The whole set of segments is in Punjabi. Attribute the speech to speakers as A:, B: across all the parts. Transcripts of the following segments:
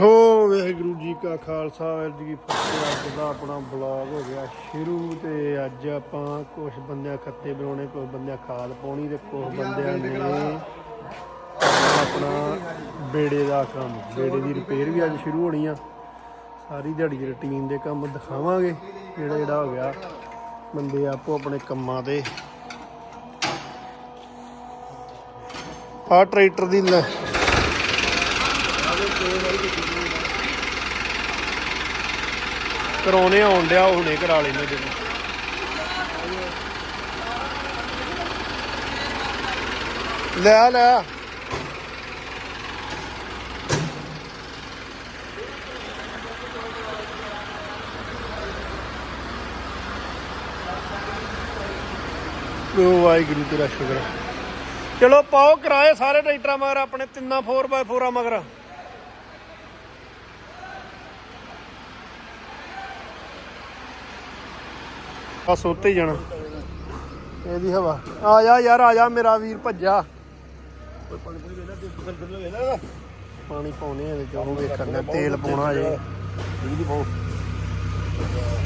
A: ਹੋ, ਵਾਹਿਗੁਰੂ ਜੀ ਕਾ ਖਾਲਸਾ, ਵਾਹਿਗੁਰੂ ਜੀ ਫਤਿਹ। ਅੱਜ ਦਾ ਆਪਣਾ ਬਲੌਗ ਹੋ ਗਿਆ ਸ਼ੁਰੂ ਤੇ ਅੱਜ ਆਪਾਂ ਕੁਝ ਬੰਦਿਆਂ ਖੱਤੇ ਬਣਾਉਣੇ ਕੁਝ ਬੰਦਿਆਂ ਖਾਦ ਪਾਉਣੀ ਤੇ ਕੁਝ ਬੰਦਿਆਂ ਨੇ ਆਪਣਾ ਬੇੜੇ ਦਾ ਕੰਮ, ਬੇੜੇ ਦੀ ਰਿਪੇਅਰ ਵੀ ਅੱਜ ਸ਼ੁਰੂ ਹੋਣੀ ਆ। ਸਾਰੀ ਦਿਹਾੜੀ ਦੀ ਰੁਟੀਨ ਦੇ ਕੰਮ ਦਿਖਾਵਾਂਗੇ, ਜਿਹੜਾ ਜਿਹੜਾ ਹੋ ਗਿਆ। ਬੰਦੇ ਆਪੋ ਆਪਣੇ ਕੰਮਾਂ ਤੇ। ਆ ਟਰੈਕਟਰ ਦੀ ਕਰਾਉਣੇ ਆਉਣ ਡਿਆ ਹੁਣੇ ਕਰਾ ਲੈਣੇ ਤੇ ਲੈ ਲੈ। ਉਹ ਵਾਹਿਗੁਰੂ ਤੇਰਾ ਸ਼ੁਕਰ। ਚਲੋ ਪਾਓ ਕਿਰਾਏ ਸਾਰੇ ਟਰੈਕਟਰਾਂ ਮਗਰ ਆਪਣੇ ਤਿੰਨਾਂ 4x4 ਮਗਰ ਬਸ ਉੱਤੇ ਹੀ ਜਾਣਾ। ਇਹਦੀ ਹਵਾ। ਆ ਜਾ ਯਾਰ ਆ ਜਾ ਮੇਰਾ ਵੀਰ ਭੱਜਾ। ਪਾਣੀ ਪਾਉਣੇ ਇਹਦੇ ਚ ਉਹ ਵੇਖਣ ਤੇਲ ਪਾਉਣਾ ਜੇ।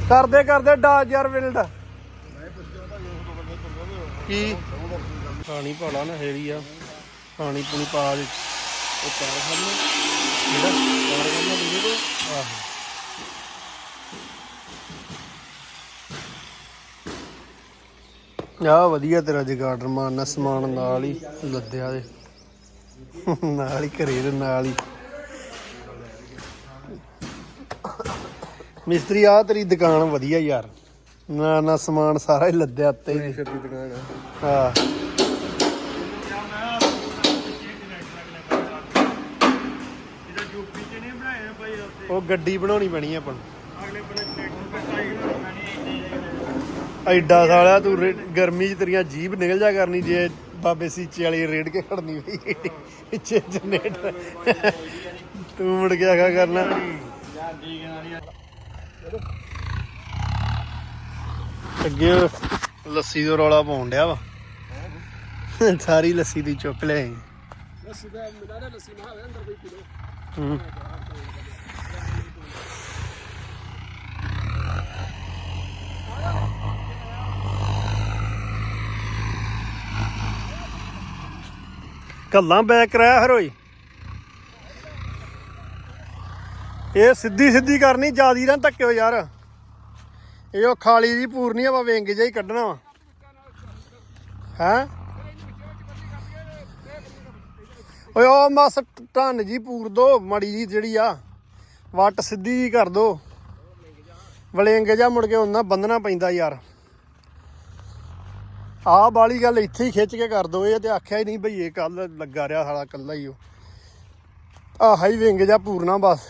A: ਕਰਦੇ ਕਰਦੇ ਡਾ ਯਾਰ ਵਿਲਡ ਕੀ? ਪਾਣੀ ਪਾਲਾ ਨਾ ਹੈਰੀ ਆ। ਪਾਣੀ ਪੂਣੀ ਪਾ ਦੇ। ਉਹ ਤਾਰ ਖਾਣਾ ਜਿਹੜਾ ਖਾਣਾ ਦੂਜੇ ਕੋ ਆਹੋ। ਆ ਵਧੀਆ ਤੇਰਾ ਜਗਾਡਰ ਮਾਰਨਾ ਸਮਾਨ ਨਾਲ ਹੀ, ਲੱਦਿਆ ਦੇ। ਨਾਲ ਹੀ ਘਰੇ ਦੇ ਨਾਲ ਹੀ। ਮਿਸਤਰੀ ਆ ਤੇਰੀ ਦੁਕਾਨ ਵਧੀਆ ਯਾਰ। ਨਾ ਨਾ ਸਮਾਨ ਸਾਰਾ ਹੀ ਲੱਦਿਆ ਉੱਤੇ ਹੀ।
B: ਦੀ ਦੁਕਾਨ ਆ
A: ਹਾਂ। ਉਹ ਗੱਡੀ ਬਣਾਉਣੀ ਪੈਣੀ ਆਪਾਂ ਨੂੰ। ਐਡਾ ਸਾਲਿਆ ਤੂੰ ਰੇ- ਗਰਮੀ 'ਚ ਤੇਰੀਆਂ ਜੀਭ ਨਿਕਲ ਜਾ ਕਰਨੀ ਜੇ ਬਾਬੇ ਸੀਚੇ ਵਾਲੀ ਰੇੜ ਕੇ ਖੜਨੀ ਪਈ ਪਿੱਛੇ ਜਨਰੇਟਰ। ਤੂੰ ਮੁੜ ਕੇ ਆਗਾ ਕਰਨਾ। ਅੱਗੇ ਲੱਸੀ ਦਾ ਰੌਲਾ ਪਾਉਣ ਡਿਆ ਵਾ। ਸਾਰੀ ਲੱਸੀ ਦੀ ਚੁੱਕ ਲੈ
B: ਲੱਸੀ ਦਾ ਮਿਲਾ ਦੇ ਲੱਸੀ ਮਹਾ ਅੰਦਰ ਕੋਈ
A: ਹੂੰ। ਕੱਲਾਂ ਬੈਕ ਕਰਾਇਆ ਹਰੋਈ ਇਹ ਸਿੱਧੀ ਸਿੱਧੀ ਕਰਨੀ, ਜਿਆਦੀ ਨਾ ਧੱਕਿਓ ਯਾਰ। ਇਹ ਉਹ ਖਾਲੀ ਦੀ ਪੂਰਨੀ ਆ ਵਾ ਵਿੰਗ ਜਿਹਾ ਹੀ ਕੱਢਣਾ ਵਾ। ਹੈ? ਓਏ ਉਹ ਮਸ ਢੰਨ ਜੀ ਪੂਰ ਦੋ, ਮੜੀ ਜੀ ਜਿਹੜੀ ਆ, ਵੱਟ ਸਿੱਧੀ ਜੀ ਕਰ ਦੋ। ਵਲੇਂਗੇ ਜਾ ਮੁੜ ਕੇ ਉਹਨਾਂ ਬੰਨਣਾ ਪੈਂਦਾ ਯਾਰ। ਆਹ ਵਾਲੀ ਗੱਲ ਇੱਥੇ ਹੀ ਖਿੱਚ ਕੇ ਕਰ ਦੋ, ਇਹ ਤੇ ਆਖਿਆ ਹੀ ਨਹੀਂ ਭਈਏ ਕੱਲ ਲੱਗਾ ਰਿਹਾ ਸਾਲਾ ਕੱਲਾ ਹੀ ਉਹ। ਆਹ ਹੀ ਵਿੰਗ ਜਾ ਪੂਰਨਾ ਬਸ।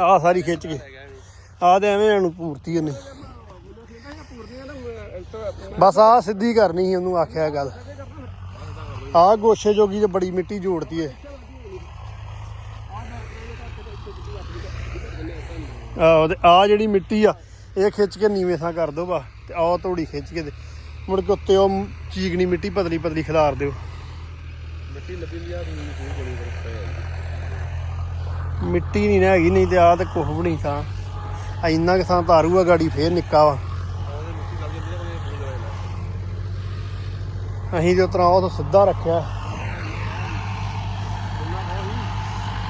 A: ਆਹ ਸਾਰੀ ਖਿੱਚ ਕੇ। ਆਹ ਤੇ ਐਵੇਂ ਇਹਨੂੰ ਪੂਰਤੀ ਉਹਨੇ। ਬਸ ਆਹ ਸਿੱਧੀ ਕਰਨੀ ਸੀ ਉਹਨੂੰ ਆਖਿਆ ਗੱਲ। ਆਹ ਗੋਸ਼ੇ ਜੋਗੀ ਤੇ ਬੜੀ ਮਿੱਟੀ ਜੋੜਦੀ ਏ ਆਹ ਆ ਜਿਹੜੀ ਮਿੱਟੀ ਆ, ਇਹ ਖਿੱਚ ਕੇ ਨੀਵੇਂ ਥਾਂ ਕਰ ਦੋ ਬਾ ਤੇ ਆਹ ਤੋੜੀ ਖਿੱਚ ਕੇ ਮੁੜ ਕੇ ਉੱਤੇ ਉਹ ਚੀਕਣੀ ਮਿੱਟੀ ਪਤਲੀ ਪਤਲੀ ਖਿਲਾਰ ਦਿਓ।
B: ਮਿੱਟੀ ਲੱਭੀ ਲਿਆ ਤੂੰ ਕੋਈ ਕੋਲੀ ਵਰਤ
A: ਮਿੱਟੀ ਨਹੀਂ ਨਾ ਹੈਗੀ ਨਹੀਂ ਤੇ ਆ ਤੇ ਕੁਝ ਵੀ ਨਹੀਂ ਥਾਂ ਆ ਇੰਨਾ ਕਿ ਥਾਂ ਤਾਰੂ ਆ ਗਾੜੀ ਫੇਰ ਨਿੱਕਾ ਵਾ। ਅਸੀਂ ਤੇ ਉਤਰਾ ਉਹ ਤੋਂ ਸਿੱਧਾ ਰੱਖਿਆ।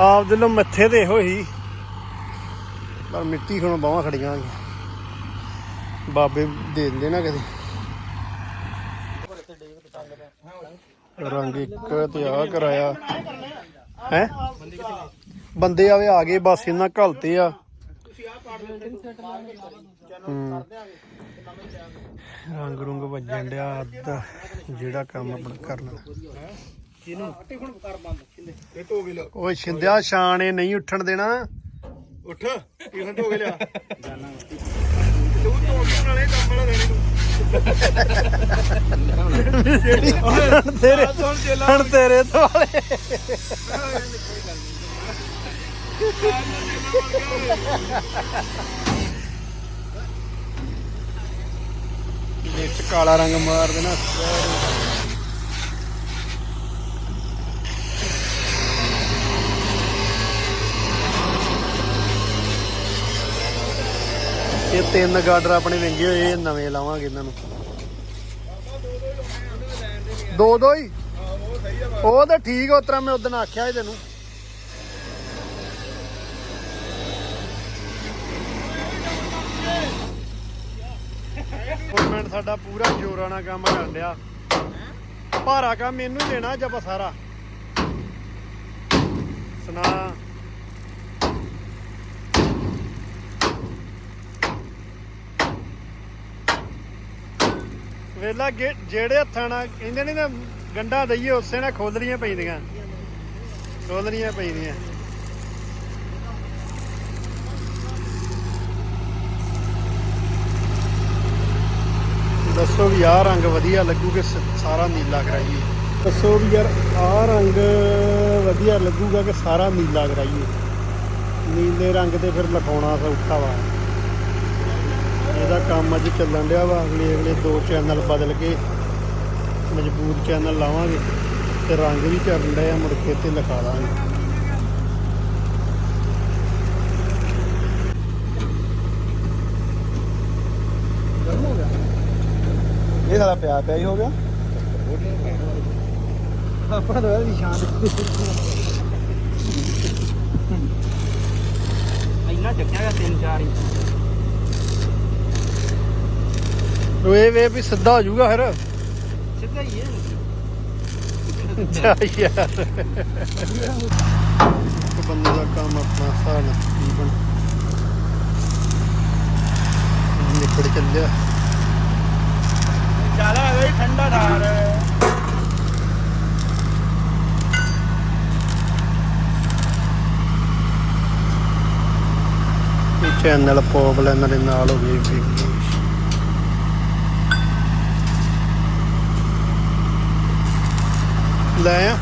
A: ਆਪ ਦਿਲੋਂ ਮੱਥੇ ਤੇ ਇਹੋ ਹੀ। ਪਰ ਮਿੱਟੀ ਹੁਣ ਬਾਹਾਂ ਖੜੀਆਂ ਹੋਈਆਂ। ਬਾਬੇ ਦੇ ਦਿੰਦੇ ਨਾ ਕਦੇ। ਰੰਗ ਇੱਕ ਤੇ ਆ ਕਰਾਇਆ। ਹੈ? ਬੰਦੇ ਆਵੇ ਆ ਗਏ, ਬਸ ਇਹਨਾਂ ਘਲਤੇ ਆ। ਹੂੰ। ਰੰਗ ਵੱਜਣ ਡਿਆ, ਅੱਧ ਜਿਹੜਾ ਕੰਮ ਆਪਣਾ ਕਰਨਾ ਓਏ ਛਿੰਦਿਆ ਸ਼ਾਨ ਇਹ ਨਹੀਂ ਉੱਠਣ ਦੇਣਾ।
B: ਉੱਠ, ਕਿਹਨਾਂ ਧੋ ਕੇ ਲਿਆ? ਤੂੰ ਵਾਲੇ ਕੰਮ ਵਾਲਾ ਦੇਣੇ
A: ਹੁਣ ਤੇਰੇ ਹੁਣ ਤੇਰੇ ਦੁਆਲੇ ਵਿੱਚ ਕਾਲਾ ਰੰਗ ਮਾਰ ਦੇਣਾ ਇਹ ਤਿੰਨ ਗਾਰਡਰ ਆਪਣੇ ਵਿੰਗੇ ਹੋਏ, ਇਹ ਨਵੇਂ ਲਾਵਾਂਗੇ ਇਹਨਾਂ ਨੂੰ। ਦੋ ਦੋ ਹੀ? ਉਹ ਤਾਂ ਠੀਕ ਉਸ ਤਰ੍ਹਾਂ ਮੈਂ ਉਦੋਂ ਆਖਿਆ ਸੀ ਤੈਨੂੰ। ਗਵਰਨਮੈਂਟ ਸਾਡਾ ਪੂਰਾ ਜੋਰਾਂ ਨਾਲ ਕੰਮ ਕਰਨ ਡਿਆ ਭਾਰਾ ਕੰਮ ਇਹਨੂੰ ਦੇਣਾ ਜਬ ਸਾਰਾ। ਸੁਣਾ। ਵੇਲਾ ਜਿਹੜੇ ਹੱਥਾਂ ਨਾਲ, ਕਹਿੰਦੇ ਨੇ ਨਾ ਗੰਡਾ ਦਈਏ, ਉਸੇ ਨਾਲ ਖੋਲਣੀਆਂ ਪੈਂਦੀਆਂ। ਖੋਲਣੀਆਂ ਪੈਂਦੀਆਂ। ਦੱਸੋ ਵੀ ਆਹ ਰੰਗ ਵਧੀਆ ਲੱਗੂ ਕਿ ਸਾਰਾ ਨੀਲਾ ਕਰਾਈਏ। ਦੱਸੋ ਵੀ ਯਾਰ, ਆਹ ਰੰਗ ਵਧੀਆ ਲੱਗੂਗਾ ਕਿ ਸਾਰਾ ਨੀਲਾ ਕਰਾਈਏ। ਨੀਲੇ ਰੰਗ ਤੇ ਫਿਰ ਲਿਖਾਉਣਾ ਸੌਖਾ ਵਾ। ਇਹਦਾ ਕੰਮ ਅੱਜ ਚੱਲਣ ਡਿਆ ਵਾ। ਅਗਲੇ ਅਗਲੇ ਦੋ ਚੈਨਲ ਬਦਲ ਕੇ ਮਜ਼ਬੂਤ ਚੈਨਲ ਲਾਵਾਂਗੇ ਤੇ ਰੰਗ ਵੀ ਚੱਲਣ ਡਿਆ ਮੁੜ ਕੇ ਤੇ ਲਿਖਾ ਦਾਂਗੇ
B: ਇਹ ਸਾਲਾ ਪਿਆ ਪਿਆ ਹੀ ਹੋ ਗਿਆ।
C: ਆਪਾਂ ਤਾਂ ਨਿਸ਼ਾਨ ਇੰਨਾ ਚੱਕਿਆ ਗਿਆ ਤਿੰਨ ਚਾਰ ਇੰਚ।
A: ਵੇ ਵੇ ਵੀ ਸਿੱਧਾ ਹੋ ਜਾਊਗਾ ਫਿਰ।
C: ਸਿੱਧਾ ਹੀ ਹੈ।
A: ਜਾ ਯਾਰ। ਬੰਦੇ ਦਾ ਕੰਮ ਆਪਣਾ ਸਾਰਾ ਤਕਰੀਬਨ ਨਿਕੜ ਚੱਲਿਆ।
C: ਚਾਲਾ ਹੈ ਠੰਡਾ ਠਾਰ
A: ਇਹ ਚੈਨਲ ਪੋਪਲੈਨਰ ਦੇ ਨਾਲ ਹੋ ਗਈ ਵੀ ਲੈ ਆ।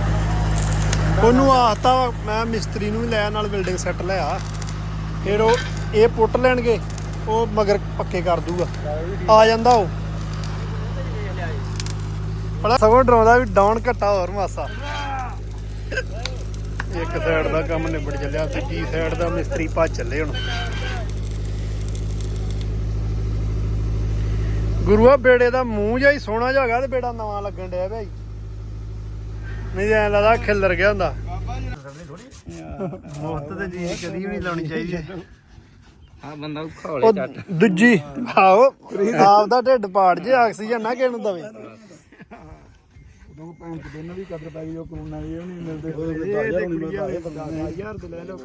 A: ਉਹਨੂੰ ਆਖਤਾ ਵਾ, ਮੈਂ ਮਿਸਤਰੀ ਨੂੰ ਵੀ ਲੈ ਨਾਲ ਬਿਲਡਿੰਗ ਸੈੱਟ ਲਿਆ ਫਿਰ ਉਹ ਇਹ ਪੁੱਟ ਲੈਣਗੇ ਉਹ ਮਗਰ ਪੱਕੇ ਕਰ ਦੂਗਾ। ਆ ਜਾਂਦਾ ਉਹ। ਬੜਾ ਸਗੋਂ ਡਰਾਉਂਦਾ ਵੀ ਡਾਊਨ ਘੱਟਾ ਹੋਰ ਮਾਸਾ। ਇੱਕ ਸਾਈਡ ਦਾ ਕੰਮ ਨਿਬੜ ਚੱਲਿਆ ਦੂਜੀ ਸਾਈਡ ਦਾ ਮਿਸਤਰੀ ਭੱਜ ਚੱਲੇ ਹੁਣ। ਗੁਰੂਆ ਬੇੜੇ ਦਾ ਮੂੰਹ ਜਿਹਾ ਹੀ ਸੋਹਣਾ ਜਿਹਾ ਹੈਗਾ ਤੇ ਬੇੜਾ ਨਵਾਂ ਲੱਗਣ ਡਿਆ ਭਾਈ ਨਹੀਂ ਐ ਲੱਗਦਾ ਖਿੱਲਰ ਗਿਆ ਹੁੰਦਾ। ਮੁਫਤ ਤੇ ਜੀ ਕਦੀ ਵੀ ਨਹੀਂ ਲਾਉਣੀ ਚਾਹੀਦੀ।
C: ਹਾਂ ਬੰਦਾ ਔਖਾ
A: ਉਹ ਦੂਜੀ ਆਓ ਆਪ ਦਾ ਢਿੱਡ ਪਾੜ ਜੇ ਆਕਸੀਜਨ ਨਾ ਕਿਹਨੂੰ ਦਵੇ
B: ਉਹ ਭੈਣ ਤੇ ਦਿਨ ਵੀ ਕਦਰ ਪੈ ਗਈ ਉਹ ਕਰੋਨਾ ਵੀ ਨਹੀਂ ਮਿਲਦੇ
A: ਯਾਰ ਤੇ ਲੈ ਲਓ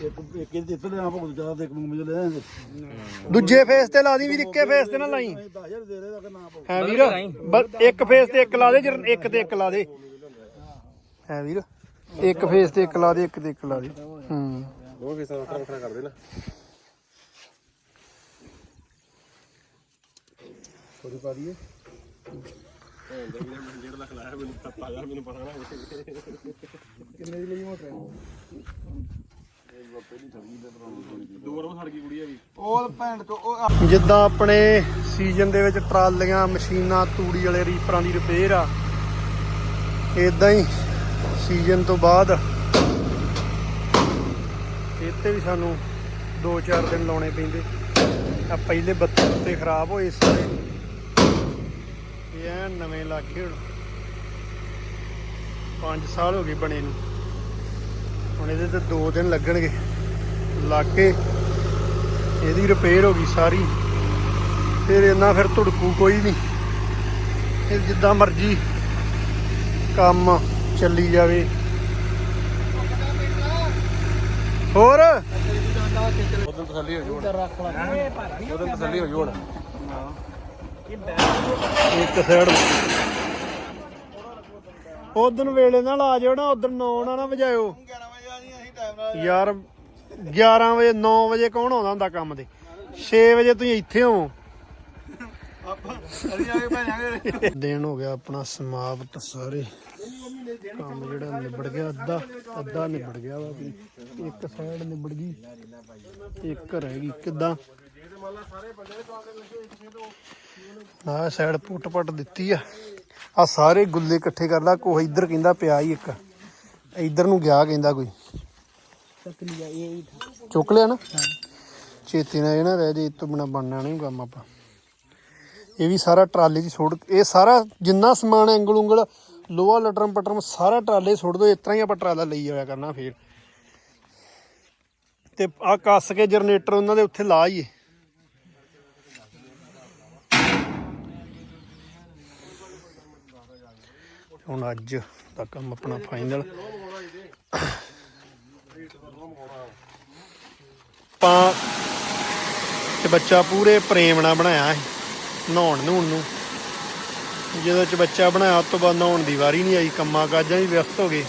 B: ਇੱਕ ਇੱਕ ਇਹ ਇੱਥੇ ਲਿਆ ਭੁਗਤ ਜਾ ਤੇ ਇੱਕ ਨੂੰ ਮਿਲ ਲੈ
A: ਦੂਜੇ ਫੇਸ ਤੇ ਲਾ ਦੀ ਵੀ ਇੱਕੇ ਫੇਸ ਤੇ ਨਾ ਲਾਈ।
B: 10000 ਦੇ ਰਹੇ ਤਾਂ ਨਾ ਭੁਗਤ
A: ਹੈ ਵੀਰ ਇੱਕ ਫੇਸ ਤੇ ਇੱਕ ਲਾ ਦੇ ਜਰ ਇੱਕ ਤੇ ਇੱਕ ਲਾ ਦੇ। ਹੈ ਵੀਰ। ਇੱਕ ਫੇਸ ਤੇ ਇੱਕ ਲਾ ਦੇ ਇੱਕ ਤੇ ਇੱਕ ਲਾ ਦੇ। ਹੂੰ।
B: ਉਹ ਫੀਸਾਂ ਵੱਖਰਾ ਵੱਖਰਾ ਕਰ ਦੇ ਨਾ। ਥੋੜੀ ਪਾ ਦਈਏ। ਕਿੰਨੇ ਦੀ ਲਈ ਮੋਟਰ? ਉਹ ਭੈਣ ਤੋਂ ਉਹ
A: ਜਿੱਦਾਂ ਆਪਣੇ ਸੀਜ਼ਨ ਦੇ ਵਿੱਚ ਟਰਾਲੀਆਂ ਮਸ਼ੀਨਾਂ ਤੂੜੀ ਵਾਲੇ ਰੀਪਰਾਂ ਦੀ ਰਿਪੇਅਰ ਆ। ਇਦਾਂ ਹੀ ਸੀਜ਼ਨ ਤੋਂ ਬਾਅਦ ਇੱਥੇ ਵੀ ਸਾਨੂੰ 2-4 ਦਿਨ ਲਾਉਣੇ ਪੈਂਦੇ। ਆ ਪਹਿਲੇ ਬੱਤੇ ਉੱਤੇ ਖਰਾਬ ਹੋਏ ਸਾਰੇ ਇਹ ਐਨ ਨਵੇਂ ਲਾਗੇ ਹੁਣ। 5 ਸਾਲ ਹੋ ਗਏ ਬਣੇ ਨੂੰ। ਹੁਣ ਇਹਦੇ ਤੇ 2 ਦਿਨ ਲੱਗਣਗੇ। ਲੱਗ ਇਹਦੀ ਰਿਪੇਅਰ ਹੋ ਗਈ ਸਾਰੀ। ਫਿਰ ਇੰਨਾ ਫਿਰ ਧੁੜਕੂ ਕੋਈ ਨਹੀਂ। ਫਿਰ ਜਿੱਦਾਂ ਮਰਜ਼ੀ ਕੰਮ ਚੱਲੀ ਜਾਵੇ। ਹੋਰ?
B: ਉਦੋਂ ਤਸੱਲੀ ਹੋ ਜੂ ਉਦੋਂ ਤਸੱਲੀ ਹੋ ਜੂ
A: ਇੱਕ ਸਾਈਡ ਉਦੋਂ ਵੇਲੇ ਨਾਲ ਆ ਜਾਓ ਨਾ ਉਦੋਂ 9 ਨਾ ਨਾ ਵਜਾਇਓ।
B: 11 ਵਜੇ ਆ ਜੀ ਅਸੀਂ ਟਾਈਮ ਨਾਲ
A: ਯਾਰ 11 ਵਜੇ 9 ਵਜੇ ਕੌਣ ਆਉਂਦਾ ਹੁੰਦਾ ਕੰਮ ਤੇ? 6 ਵਜੇ ਤੁਸੀਂ ਇੱਥੇ ਹੋ।
B: ਆਪਾਂ ਅਸੀਂ ਆ ਕੇ ਭੈਣਾਂਗੇ
A: ਦਿਨ ਹੋ ਗਿਆ ਆਪਣਾ ਸਮਾਪਤ ਸਾਰੇ। ਕੰਮ ਜਿਹੜਾ ਨਿਬੜ ਗਿਆ, ਅੱਧਾ ਅੱਧਾ ਨਿਬੜ ਗਿਆ ਵਾ ਵੀ ਇੱਕ ਸਾਈਡ ਨਿਬੜ ਗਈ, ਇੱਕ ਰਹਿ ਗਈ, ਕਿੱਦਾਂ? ਆਹ ਸਾਈਡ ਪੁੱਟ ਪੱਟ ਦਿੱਤੀ ਆ। ਆ ਸਾਰੇ ਗੁੱਲੇ ਇਕੱਠੇ ਕਰ ਲਾ ਕੋਈ ਇੱਧਰ ਕਹਿੰਦਾ ਪਿਆ ਹੀ ਇੱਕ। ਇੱਧਰ ਨੂੰ ਗਿਆ ਕਹਿੰਦਾ ਕੋਈ।
C: ਚੱਕ ਲਿਆ ਇਹ
A: ਚੁੱਕ ਲਿਆ ਨਾ? ਚੇਤੇ ਨਾਲ ਇਹ ਨਾ ਰਹਿ ਜੇ, ਇਹ ਤੋਂ ਬਿਨਾ ਬਣਨਾ ਨਹੀਂ ਕੰਮ ਆਪਾਂ। ਇਹ ਵੀ ਸਾਰਾ ਟਰਾਲੇ 'ਚ ਸੁੱਟ ਇਹ ਸਾਰਾ ਜਿੰਨਾ ਸਮਾਨ ਹੈ ਉਂਗਲ ਲੋਹਾ, ਲਟਰਮ ਪਟਰਮ ਸਾਰਾ ਟਰਾਲੇ 'ਚ ਸੁੱਟ ਦੋ, ਇਸ ਤਰ੍ਹਾਂ ਹੀ ਆਪਾਂ ਟਰਾਲਾ ਲਈ ਜਾਇਆ ਕਰਨਾ ਫੇਰ। ਤੇ ਆ ਕੱਸ ਕੇ ਜਨਰੇਟਰ ਉਹਨਾਂ ਦੇ ਉੱਥੇ ਲਾ ਆਈਏ। ਹੁਣ ਅੱਜ ਦਾ ਕੰਮ ਆਪਣਾ ਫਾਈਨਲ ਪਾ ਤੇ ਬੱਚਾ ਪੂਰੇ ਪ੍ਰੇਮ ਨਾਲ ਬਣਾਇਆ ਸੀ ਨਹਾਉਣ ਨੂਣ ਨੂੰ। ਜਦੋਂ ਚ ਬੱਚਾ ਬਣਾਇਆ, ਉਸ ਤੋਂ ਬਾਅਦ ਨਹਾਉਣ ਦੀ ਵਾਰੀ ਨਹੀਂ ਆਈ, ਕੰਮਾਂ ਕਾਜਾਂ ਹੀ ਵਿਅਸਤ ਹੋ ਗਏ।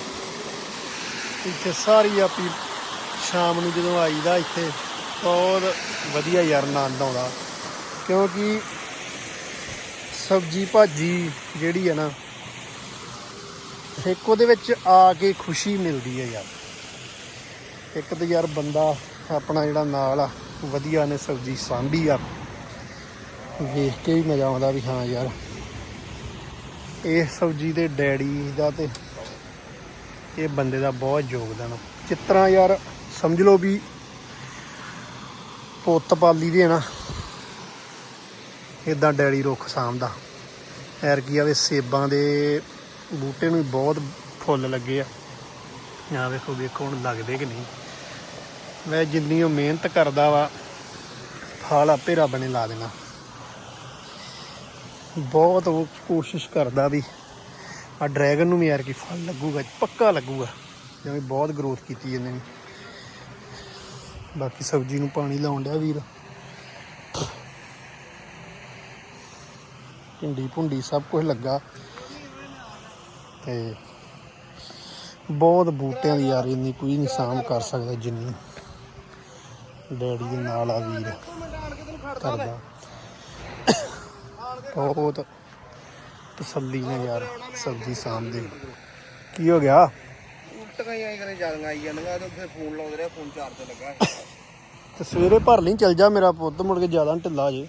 A: ਇੱਥੇ ਸਾਰੀ ਆਪੀ ਸ਼ਾਮ ਨੂੰ ਜਦੋਂ ਆਈਦਾ ਇੱਥੇ ਬਹੁਤ ਵਧੀਆ ਯਾਰ ਆਨੰਦ ਆਉਂਦਾ। ਕਿਉਂਕਿ ਸਬਜੀ ਭਾਜੀ ਜਿਹੜੀ ਹੈ ਨਾ, ਇੱਕ ਉਹਦੇ ਵਿੱਚ ਆ ਕੇ ਖੁਸ਼ੀ ਮਿਲਦੀ ਹੈ ਯਾਰ। ਇੱਕ ਤਾਂ ਯਾਰ ਬੰਦਾ ਆਪਣਾ ਜਿਹੜਾ ਨਾਲ ਆ, ਵਧੀਆ ਨੇ ਸਬਜੀ ਸਾਂਭੀ ਆ। ਵੇਖ ਕੇ ਵੀ ਮਜ਼ਾ ਆਉਂਦਾ ਵੀ ਹਾਂ ਯਾਰ। ਇਹ ਸਬਜੀ ਦੇ ਡੈਡੀ ਦਾ ਤੇ ਇਹ ਬੰਦੇ ਦਾ ਬਹੁਤ ਯੋਗਦਾਨ ਆ। ਜਿਸ ਯਾਰ ਸਮਝ ਲਓ ਵੀ ਪੁੱਤ ਪਾਲੀ ਦੇ ਨਾ ਇਦਾਂ ਡੈਡੀ ਰੁੱਖ ਸਾਂਭਦਾ। ਐਰ ਕੀ ਆਵੇ ਸੇਬਾਂ ਦੇ ਬੂਟੇ ਨੂੰ ਬਹੁਤ ਫੁੱਲ ਲੱਗੇ ਆ। ਆ ਵੇਖੋ ਵੇਖੋ ਹੁਣ ਲੱਗਦੇ ਕਿ ਨਹੀਂ। ਮੈਂ ਜਿੰਨੀ ਉਹ ਮਿਹਨਤ ਕਰਦਾ ਵਾ, ਫਲ ਆਪੇ ਰੱਬ ਨੇ ਲਾ ਦੇਣਾ। ਬਹੁਤ ਉਹ ਕੋਸ਼ਿਸ਼ ਕਰਦਾ ਵੀ ਆ ਡਰੈਗਨ ਨੂੰ ਵੀ ਯਾਰ ਕੀ ਫਲ ਲੱਗੂਗਾ, ਪੱਕਾ ਲੱਗੂਗਾ। ਜਿਵੇਂ ਬਹੁਤ ਗਰੋਥ ਕੀਤੀ ਇਹਨੇ ਨੇ। ਬਾਕੀ ਸਬਜ਼ੀ ਨੂੰ ਪਾਣੀ ਲਾਉਣ ਡਿਆ ਵੀਰ। ਭਿੰਡੀ ਭੁੰਡੀ ਸਭ ਕੁਝ ਲੱਗਾ। ਤੇ ਬਹੁਤ ਬੂਟਿਆਂ ਦੀ ਯਾਰ ਇੰਨੀ ਕੋਈ ਨਹੀਂ ਕਰ ਸਕਦਾ ਜਿੰਨੀ ਡੈਡੀ ਦੇ ਨਾਲ ਆ ਵੀਰ। ਕਰਦਾ। ਬਹੁਤ ਤਸੱਲੀ ਨੇ ਯਾਰ ਸਬਜ਼ੀ ਸਾਂਭਦੇ ਕੀ ਹੋ ਗਿਆ?
C: ਉਲਟੀਆਂ ਹੀ ਕਰੇ ਜ਼ਿਆਦਾ ਆਈ ਜਾਂਦੀਆਂ ਤੇ ਫਿਰ ਫੋਨ ਲਾਉਂਦੇ ਰਿਹਾ ਫੋਨ ਚਾਰਜ ਤੇ ਲੱਗਾ।
A: ਤੇ ਸਵੇਰੇ ਭਰ ਲਈ ਚੱਲ ਜਾ ਮੇਰਾ ਪੁੱਤ ਮੁੜ ਕੇ ਜ਼ਿਆਦਾ ਢਿੱਲਾ ਜੇ।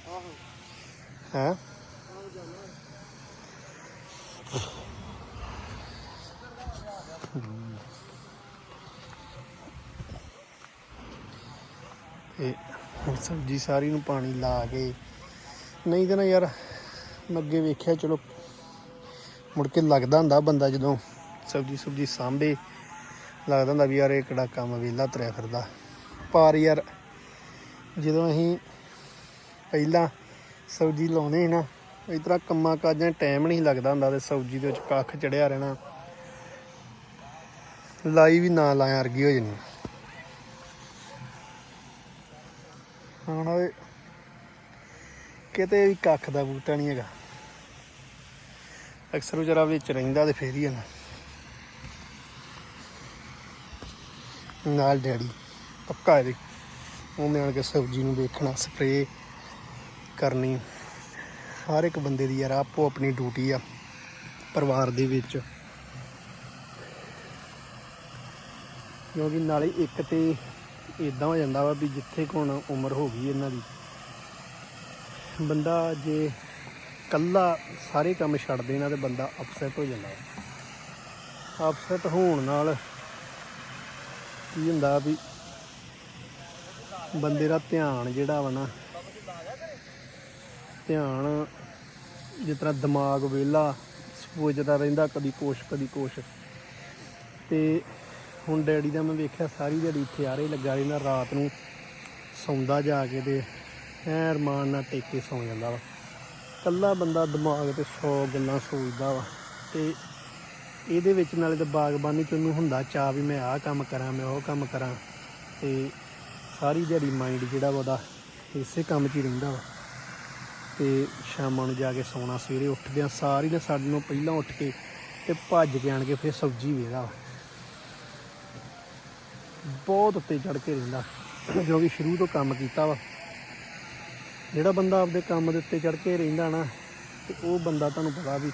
A: ਹੈ? ਇਹ ਹੁਣ ਸਬਜ਼ੀ ਸਾਰੀ ਨੂੰ ਪਾਣੀ ਲਾ ਕੇ ਨਹੀਂ ਤਾਂ ਨਾ ਯਾਰ ਮੈਂ ਅੱਗੇ ਵੇਖਿਆ, ਚਲੋ, ਮੁੜ ਕੇ ਲੱਗਦਾ ਹੁੰਦਾ ਬੰਦਾ ਜਦੋਂ ਸਬਜ਼ੀ ਸੁਬਜੀ ਸਾਂਭੇ, ਲੱਗਦਾ ਹੁੰਦਾ ਵੀ ਯਾਰ ਇਹ ਕਿਹੜਾ ਕੰਮ ਵਿਹਲਾ ਤਰਿਆ ਫਿਰਦਾ। ਪਰ ਯਾਰ, ਜਦੋਂ ਅਸੀਂ ਪਹਿਲਾਂ ਸਬਜ਼ੀ ਲਾਉਨੇ ਨਾ, ਇਸ ਤਰ੍ਹਾਂ ਕੰਮਾਂ ਕਾਜਾਂ ਟਾਈਮ ਨਹੀਂ ਲੱਗਦਾ ਹੁੰਦਾ ਤੇ ਸਬਜ਼ੀ ਦੇ ਵਿੱਚ ਕੱਖ ਚੜਿਆ ਰਹਿਣਾ। ਲਾਈ ਵੀ ਨਾ ਲਾਇਆ ਅਰਗੀ ਹੋ ਜਾਣੀ। ਹੁਣ ਓਏ ਕਿਤੇ ਵੀ ਕੱਖ ਦਾ ਬੂਟਾ ਨਹੀਂ ਹੈਗਾ। ਅਕਸਰ ਉਹ ਜਰਾ ਵਿੱਚ ਰਹਿੰਦਾ ਤੇ ਫੇਰ ਹੀ ਹੈ ਨਾ ਨਾਲ ਡੈਡੀ, ਪੱਕਾ ਇਹਦੇ। ਉਹਨੇ ਆਣ ਕੇ ਸਬਜ਼ੀ ਨੂੰ ਵੇਖਣਾ ਸਪਰੇ ਕਰਨੀ। ਹਰ ਇੱਕ ਬੰਦੇ ਦੀ ਯਾਰ ਆਪੋ ਆਪਣੀ ਡਿਊਟੀ ਆ, ਪਰਿਵਾਰ ਦੇ ਵਿੱਚ। ਕਿਉਂਕਿ ਨਾਲੇ ਇੱਕ ਤੇ ਇਦਾਂ ਹੋ ਜਾਂਦਾ ਵਾ ਵੀ ਜਿੱਥੇ ਕੁ ਹੁਣ ਉਮਰ ਹੋ ਗਈ ਇਹਨਾਂ ਦੀ ਬੰਦਾ ਜੇ ਕੱਲਾ ਸਾਰੇ ਕੰਮ ਛੱਡ ਦੇਣਾ ਤੇ ਬੰਦਾ ਅਪਸੈਟ ਹੋ ਜਾਂਦਾ। ਅਪਸੈਟ ਹੋਣ ਨਾਲ ਕੀ ਹੁੰਦਾ ਵੀ ਬੰਦੇ ਦਾ ਧਿਆਨ ਜਿਹੜਾ ਵਾ ਨਾ, ਧਿਆਨ ਜਿਸ ਤਰ੍ਹਾਂ ਦਿਮਾਗ ਵਿਹਲਾ, ਸੋਚਦਾ ਰਹਿੰਦਾ ਕਦੀ ਕੁਛ ਕਦੀ ਕੁਛ। ਤੇ ਹੁਣ ਡੈਡੀ ਦਾ ਮੈਂ ਵੇਖਿਆ ਸਾਰੀ ਦਿਹਾੜੀ ਇੱਥੇ ਆਰੇ ਲੱਗਾ ਰਹਿੰਦਾ, ਰਾਤ ਨੂੰ ਸੌਂਦਾ ਜਾ ਕੇ ਤੇ ਐ ਰਮਾਨ ਨਾਲ ਟੇਕੇ ਸੌਂ ਜਾਂਦਾ ਵਾ। ਕੱਲਾ ਬੰਦਾ ਦਿਮਾਗ ਤੇ 100 ਗੱਲਾਂ ਸੋਚਦਾ ਵਾ ਤੇ ਇਹਦੇ ਵਿੱਚ ਨਾਲੇ ਤਾਂ ਬਾਗਬਾਨੀ ਚ ਉਹਨੂੰ ਹੁੰਦਾ, ਚਾਹ ਵੀ ਮੈਂ ਆਹ ਕੰਮ ਕਰਾਂ, ਮੈਂ ਉਹ ਕੰਮ ਕਰਾਂ। ਤੇ ਸਾਰੀ ਦਿਹਾੜੀ ਮਾਈਂਡ ਜਿਹੜਾ ਵਾ ਉਹਦਾ ਇਸੇ ਕੰਮ 'ਚ ਹੀ ਰਹਿੰਦਾ ਵਾ। ਤੇ ਸ਼ਾਮਾਂ ਨੂੰ ਜਾ ਕੇ ਸੌਣਾ, ਸਵੇਰੇ ਉੱਠਦਿਆਂ ਸਾਰੀ ਨੇ ਸਾਡੇ ਨੂੰ ਪਹਿਲਾਂ ਉੱਠ ਕੇ ਤੇ ਭੱਜ ਕੇ ਆਣ ਕੇ ਫਿਰ ਸਬਜ਼ੀ ਵੇਦਾ ਵਾ। ਬਹੁਤ ਉੱਤੇ ਚੜ ਕੇ ਰਹਿੰਦਾ, ਜੋ ਕਿ ਸ਼ੁਰੂ ਤੋਂ ਕੰਮ ਕੀਤਾ ਵਾ। ਜਿਹੜਾ ਬੰਦਾ ਆਪਦੇ ਕੰਮ ਦੇ ਉੱਤੇ ਚੜ ਕੇ ਰਹਿੰਦਾ ਨਾ, ਤੇ ਉਹ ਬੰਦਾ ਤੁਹਾਨੂੰ ਪਤਾ ਵੀ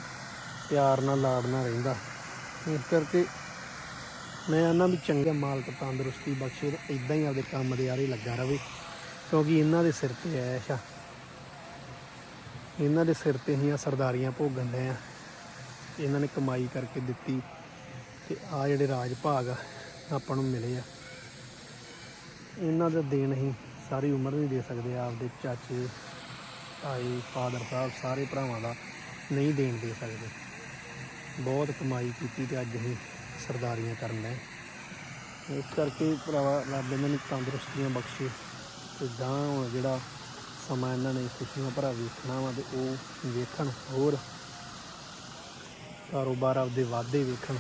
A: ਪਿਆਰ ਨਾਲ ਲਾੜ ਨਾਲ ਰਹਿੰਦਾ। ਇਸ ਕਰਕੇ ਮੈਂ ਇਹਨਾਂ ਵੀ ਚੰਗਾ ਮਾਲਕ ਤੰਦਰੁਸਤੀ ਬਖਸ਼ੇ ਤੇ ਇਦਾਂ ਹੀ ਆਪਦੇ ਕੰਮ ਦੇ ਆਰੇ ਲੱਗਾ ਰਵੇ, ਕਿਉਂਕਿ ਇਹਨਾਂ ਦੇ ਸਿਰ ਤੇ ਐਸ਼ ਆ। ਇਹਨਾਂ ਦੇ ਸਿਰ ਤੇ ਹੀ ਆ ਸਰਦਾਰੀਆਂ ਭੋਗਣ ਦੇ ਆ। ਇਹਨਾਂ ਨੇ ਕਮਾਈ ਕਰਕੇ ਦਿੱਤੀ ਤੇ ਆ ਜਿਹੜੇ ਰਾਜ ਭਾਗ ਆ, ਆਪਾਂ ਨੂੰ ਮਿਲੇ ਆ। ਇਹਨਾਂ ਦਾ ਦੇਣ ਹੀ ਸਾਰੀ ਉਮਰ ਨਹੀਂ ਦੇ ਸਕਦੇ ਆਪਦੇ ਚਾਚੇ, ਭਾਈ, ਫਾਦਰ ਸਾਹਿਬ, ਸਾਰੇ ਭਰਾਵਾਂ ਦਾ ਨਹੀਂ ਦੇਣ ਦੇ ਸਕਦੇ। ਬਹੁਤ ਕਮਾਈ ਕੀਤੀ ਤੇ ਅੱਜ ਅਸੀਂ ਸਰਦਾਰੀਆਂ ਕਰਨ ਡਏ ਇਸ ਕਰਕੇ ਭਰਾਵਾ, ਰੱਬ ਇਹਨਾਂ ਨੂੰ ਤੰਦਰੁਸਤੀਆਂ ਬਖਸ਼ੇ ਤੇ ਗਾਂ ਹੁਣ ਜਿਹੜਾ ਸਮਾਂ ਇਹਨਾਂ ਨੇ ਖੁਸ਼ੀਆਂ ਭਰਾ ਵੇਖਣਾ ਵਾ ਤੇ ਉਹ ਵੇਖਣ ਹੋਰ। ਕਾਰੋਬਾਰ ਆਪਦੇ ਵਾਧੇ ਵੇਖਣ।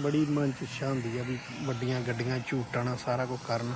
A: ਬੜੀ ਮਨ ਚ ਇੱਛਾ ਹੁੰਦੀ ਆ ਵੀ ਵੱਡੀਆਂ ਗੱਡੀਆਂ, ਝੂਟਾਂ ਸਾਰਾ ਕੁਝ ਕਰਨ।